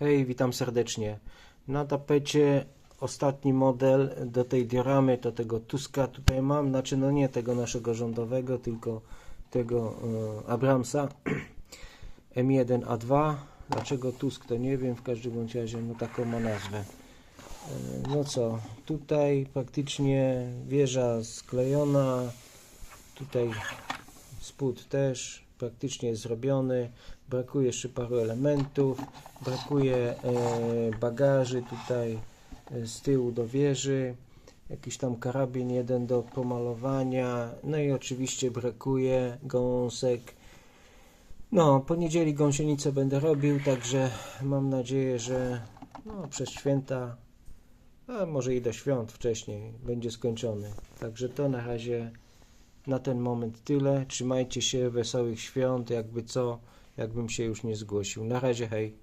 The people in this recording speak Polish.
Hej, witam serdecznie. Na tapecie ostatni model do tej dioramy, to tego Tuska tutaj mam, znaczy no nie tego naszego rządowego, tylko tego e, Abramsa M1A2. Dlaczego Tusk to nie wiem, w każdym bądź razie no taką ma nazwę. E, No co, tutaj praktycznie wieża sklejona, tutaj spód też praktycznie jest zrobiony. Brakuje jeszcze paru elementów. Brakuje e, bagaży tutaj e, z tyłu do wieży. Jakiś tam karabin jeden do pomalowania. No i oczywiście brakuje gąsek. No, poniedzieli gąsienicę będę robił, także mam nadzieję, że no, przez święta, a może i do świąt wcześniej będzie skończony. Także to na razie na ten moment tyle. Trzymajcie się, wesołych świąt, jakby co, jakbym się już nie zgłosił. Na razie, hej.